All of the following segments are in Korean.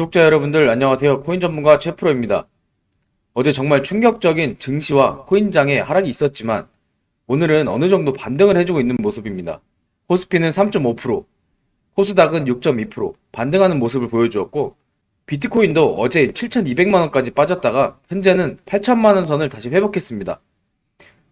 구독자 여러분들 안녕하세요. 코인 전문가 최프로입니다. 어제 정말 충격적인 증시와 코인장의 하락이 있었지만 오늘은 어느 정도 반등을 해주고 있는 모습입니다. 코스피는 3.5%, 코스닥은 6.2% 반등하는 모습을 보여주었고 비트코인도 어제 7,200만원까지 빠졌다가 현재는 8천만원 선을 다시 회복했습니다.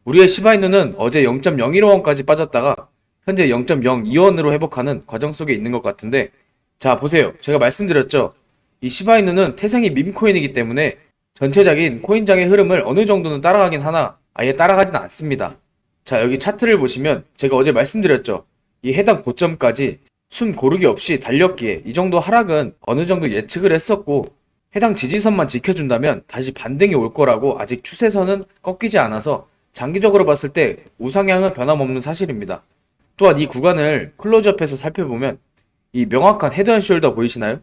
우리의 시바이누는 어제 0.015원까지 빠졌다가 현재 0.02원으로 회복하는 과정 속에 있는 것 같은데 자 보세요. 제가 말씀드렸죠. 이 시바이누는 태생이 밈코인이기 때문에 전체적인 코인장의 흐름을 어느 정도는 따라가긴 하나 아예 따라가진 않습니다. 자 여기 차트를 보시면 제가 어제 말씀드렸죠. 이 해당 고점까지 숨 고르기 없이 달렸기에 이 정도 하락은 어느 정도 예측을 했었고 해당 지지선만 지켜준다면 다시 반등이 올 거라고 아직 추세선은 꺾이지 않아서 장기적으로 봤을 때 우상향은 변함없는 사실입니다. 또한 이 구간을 클로즈업해서 살펴보면 이 명확한 헤드 앤 숄더 보이시나요?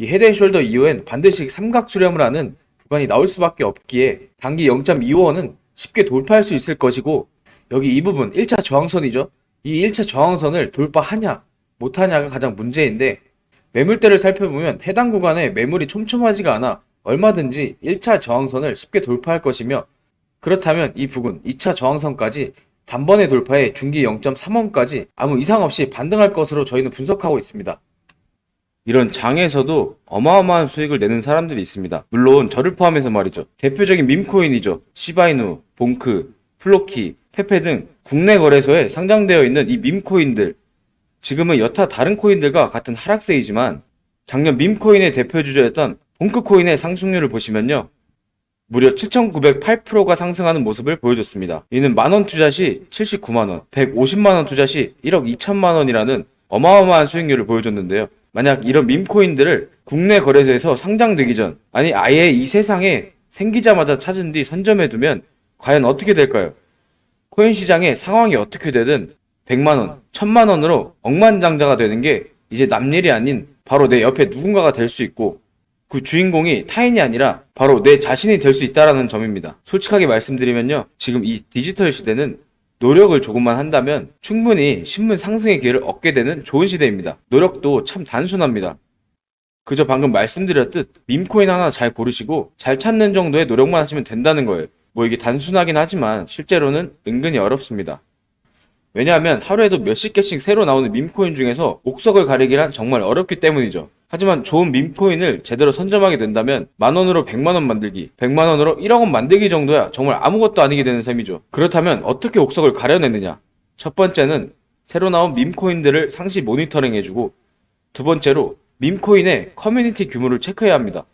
이 헤드앤숄더 이후엔 반드시 삼각 수렴을 하는 구간이 나올 수밖에 없기에 단기 0.25원은 쉽게 돌파할 수 있을 것이고 여기 이 부분 1차 저항선이죠. 이 1차 저항선을 돌파하냐 못하냐가 가장 문제인데 매물대를 살펴보면 해당 구간에 매물이 촘촘하지가 않아 얼마든지 1차 저항선을 쉽게 돌파할 것이며 그렇다면 이 부분 2차 저항선까지 단번에 돌파해 중기 0.3원까지 아무 이상 없이 반등할 것으로 저희는 분석하고 있습니다. 이런 장에서도 어마어마한 수익을 내는 사람들이 있습니다. 물론 저를 포함해서 말이죠. 대표적인 밈코인이죠. 시바이누, 봉크, 플로키, 페페 등 국내 거래소에 상장되어 있는 이 밈코인들. 지금은 여타 다른 코인들과 같은 하락세이지만 작년 밈코인의 대표 주자였던 봉크코인의 상승률을 보시면요. 무려 7,908%가 상승하는 모습을 보여줬습니다. 이는 만원 투자 시 79만원, 150만원 투자 시 1억 2천만원이라는 어마어마한 수익률을 보여줬는데요. 만약 이런 밈코인들을 국내 거래소에서 상장되기 전, 아니 아예 이 세상에 생기자마자 찾은 뒤 선점해두면 과연 어떻게 될까요? 코인 시장의 상황이 어떻게 되든 100만원, 1000만원으로 억만장자가 되는 게 이제 남일이 아닌 바로 내 옆에 누군가가 될 수 있고 그 주인공이 타인이 아니라 바로 내 자신이 될 수 있다라는 점입니다. 솔직하게 말씀드리면요. 지금 이 디지털 시대는 노력을 조금만 한다면 충분히 신문 상승의 기회를 얻게 되는 좋은 시대입니다. 노력도 참 단순합니다. 그저 방금 말씀드렸듯 밈코인 하나 잘 고르시고 잘 찾는 정도의 노력만 하시면 된다는 거예요. 뭐 이게 단순하긴 하지만 실제로는 은근히 어렵습니다. 왜냐하면 하루에도 몇십 개씩 새로 나오는 밈코인 중에서 옥석을 가리기란 정말 어렵기 때문이죠. 하지만 좋은 밈코인을 제대로 선점하게 된다면 만원으로 100만원 만들기, 100만원으로 1억원 만들기 정도야 정말 아무것도 아니게 되는 셈이죠. 그렇다면 어떻게 옥석을 가려내느냐? 첫 번째는 새로 나온 밈코인들을 상시 모니터링 해주고 두 번째로 밈코인의 커뮤니티 규모를 체크해야 합니다.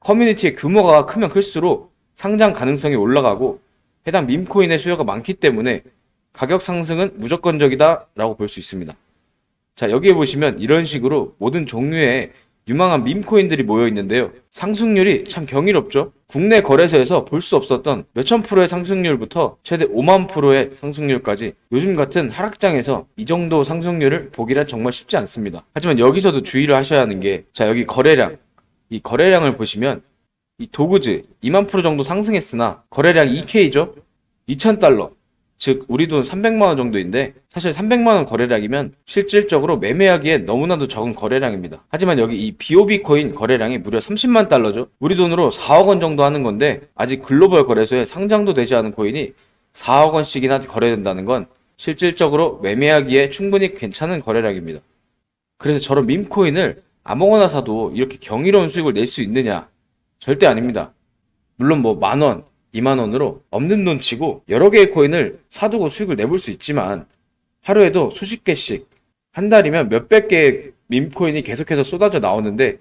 커뮤니티의 규모가 크면 클수록 상장 가능성이 올라가고 해당 밈코인의 수요가 많기 때문에 가격 상승은 무조건적이다라고 볼 수 있습니다. 자, 여기에 보시면 이런 식으로 모든 종류의 유망한 밈코인들이 모여 있는데요. 상승률이 참 경이롭죠? 국내 거래소에서 볼 수 없었던 몇천 프로의 상승률부터 최대 5만 프로의 상승률까지 요즘 같은 하락장에서 이 정도 상승률을 보기란 정말 쉽지 않습니다. 하지만 여기서도 주의를 하셔야 하는 게, 자, 여기 거래량. 이 거래량을 보시면 이 도그즈 2만 프로 정도 상승했으나 거래량 2K죠? 2,000달러. 즉 우리 돈 300만 원 정도인데 사실 300만 원 거래량이면 실질적으로 매매하기에 너무나도 적은 거래량입니다. 하지만 여기 이 BOB 코인 거래량이 무려 30만 달러죠. 우리 돈으로 4억 원 정도 하는 건데 아직 글로벌 거래소에 상장도 되지 않은 코인이 4억 원씩이나 거래된다는 건 실질적으로 매매하기에 충분히 괜찮은 거래량입니다. 그래서 저런 밈코인을 아무거나 사도 이렇게 경이로운 수익을 낼 수 있느냐? 절대 아닙니다. 물론 뭐 만 원, 2만 원으로 없는 돈 치고 여러 개의 코인을 사두고 수익을 내볼 수 있지만 하루에도 수십 개씩 한 달이면 몇백 개의 밈코인이 계속해서 쏟아져 나오는데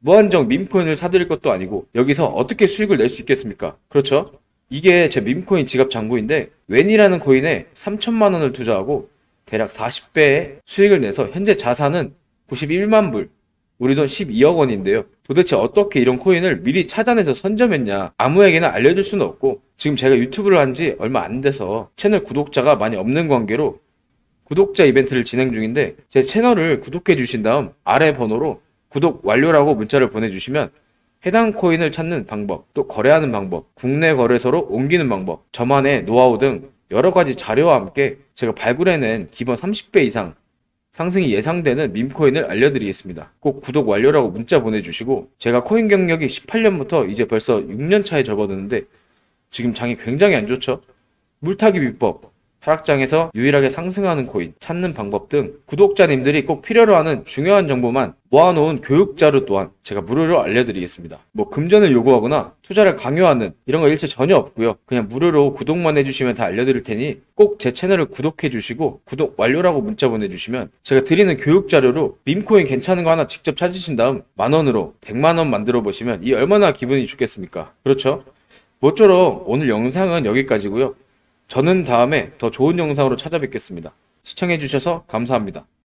무한정 밈코인을 사들일 것도 아니고 여기서 어떻게 수익을 낼 수 있겠습니까? 그렇죠? 이게 제 밈코인 지갑 잔고인데 웬이라는 코인에 3천만 원을 투자하고 대략 40배의 수익을 내서 현재 자산은 91만 불, 우리 돈 12억 원인데요. 도대체 어떻게 이런 코인을 미리 찾아내서 선점했냐? 아무에게나 알려줄 수는 없고 지금 제가 유튜브를 한 지 얼마 안 돼서 채널 구독자가 많이 없는 관계로 구독자 이벤트를 진행 중인데 제 채널을 구독해 주신 다음 아래 번호로 구독 완료라고 문자를 보내주시면 해당 코인을 찾는 방법, 또 거래하는 방법, 국내 거래소로 옮기는 방법, 저만의 노하우 등 여러 가지 자료와 함께 제가 발굴해낸 기본 30배 이상 상승이 예상되는 밈코인을 알려드리겠습니다. 꼭 구독 완료라고 문자 보내주시고 제가 코인 경력이 18년부터 이제 벌써 6년 차에 접어드는데 지금 장이 굉장히 안 좋죠? 물타기 비법, 하락장에서 유일하게 상승하는 코인 찾는 방법 등 구독자님들이 꼭 필요로 하는 중요한 정보만 모아놓은 교육 자료 또한 제가 무료로 알려드리겠습니다. 뭐 금전을 요구하거나 투자를 강요하는 이런 거 일체 전혀 없고요. 그냥 무료로 구독만 해주시면 다 알려드릴 테니 꼭 제 채널을 구독해 주시고 구독 완료라고 문자 보내주시면 제가 드리는 교육 자료로 밈코인 괜찮은 거 하나 직접 찾으신 다음 만 원으로 100만 원 만들어 보시면 이 얼마나 기분이 좋겠습니까? 그렇죠? 모쪼록 오늘 영상은 여기까지고요. 저는 다음에 더 좋은 영상으로 찾아뵙겠습니다. 시청해주셔서 감사합니다.